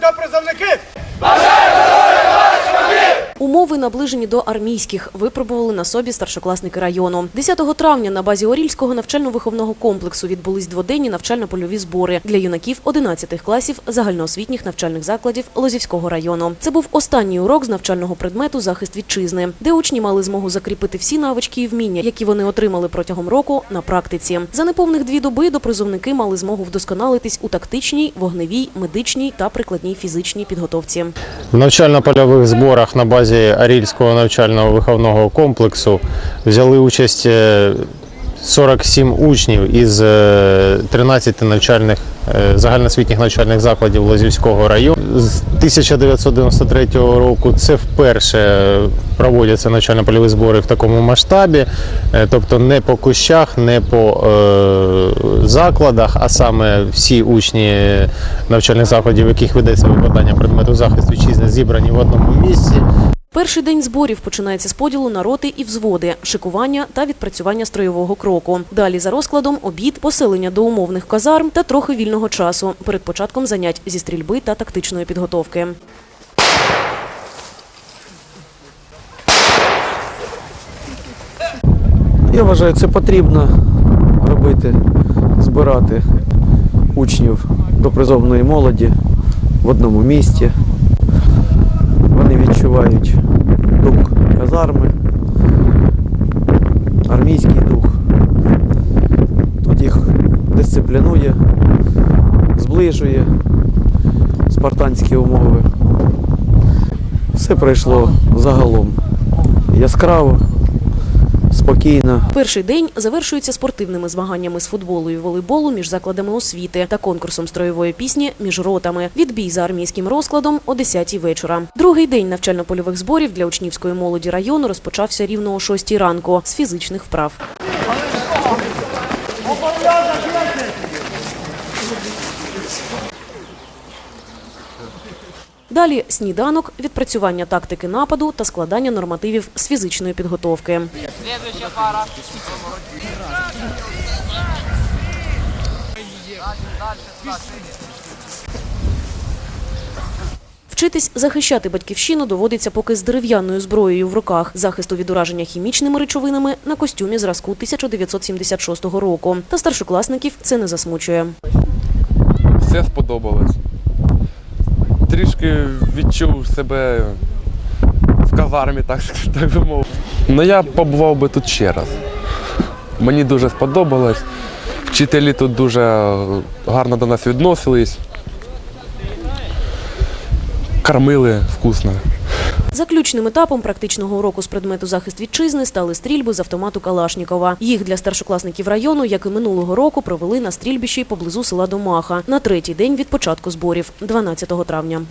до призовників! Умови наближені до армійських випробували на собі старшокласники району. 10 травня на базі Орільського навчально-виховного комплексу відбулись дводенні навчально-польові збори для юнаків 11 класів загальноосвітніх навчальних закладів Лозівського району. Це був останній урок з навчального предмету захист вітчизни, де учні мали змогу закріпити всі навички і вміння, які вони отримали протягом року на практиці. За неповних дві доби допризовники мали змогу вдосконалитись у тактичній, вогневій, медичній та прикладній фізичній підготовці. В навчально-польових зборах на базі Арільського навчального виховного комплексу взяли участь е, 47 учнів із е, 13 навчальних е, загальноосвітніх навчальних закладів Лозівського району. З 1993 року це вперше проводяться навчально-польові збори в такому масштабі, Е, тобто не по кущах, не по е, закладах, а саме всі учні навчальних закладів, в яких ведеться викладання предмету захисту вітчизни, зібрані в одному місці. Перший день зборів починається з поділу на роти і взводи, шикування та відпрацювання строєвого кроку. Далі за розкладом обід, поселення до умовних казарм та трохи вільного часу перед початком занять зі стрільби та тактичної підготовки. Я вважаю, це потрібно робити, збирати учнів до призовної молоді в одному місті. Дисциплінує, зближує спартанські умови. Все пройшло загалом яскраво, спокійно. Перший день завершується спортивними змаганнями з футболу і волейболу між закладами освіти та конкурсом строєвої пісні між ротами. Відбій за армійським розкладом о 10 вечора. Другий день навчально-польових зборів для учнівської молоді району розпочався рівно о 6 ранку з фізичних вправ. Далі сніданок, відпрацювання тактики нападу та складання нормативів з фізичної підготовки. Вчитись захищати батьківщину доводиться поки з дерев'яною зброєю в руках захисту від ураження хімічними речовинами на костюмі зразку 1976 року. Та старшокласників це не засмучує. все сподобалось. Трішки відчув себе в казармі, так, так би мовити. Ну я побував би тут ще раз. Мені дуже сподобалось. Вчителі тут дуже гарно до нас відносились. Кормили вкусно. Заключним етапом практичного уроку з предмету захист вітчизни стали стрільби з автомату Калашнікова. Їх для старшокласників району, як і минулого року, провели на стрільбищі поблизу села Домаха на третій день від початку зборів, 12 травня.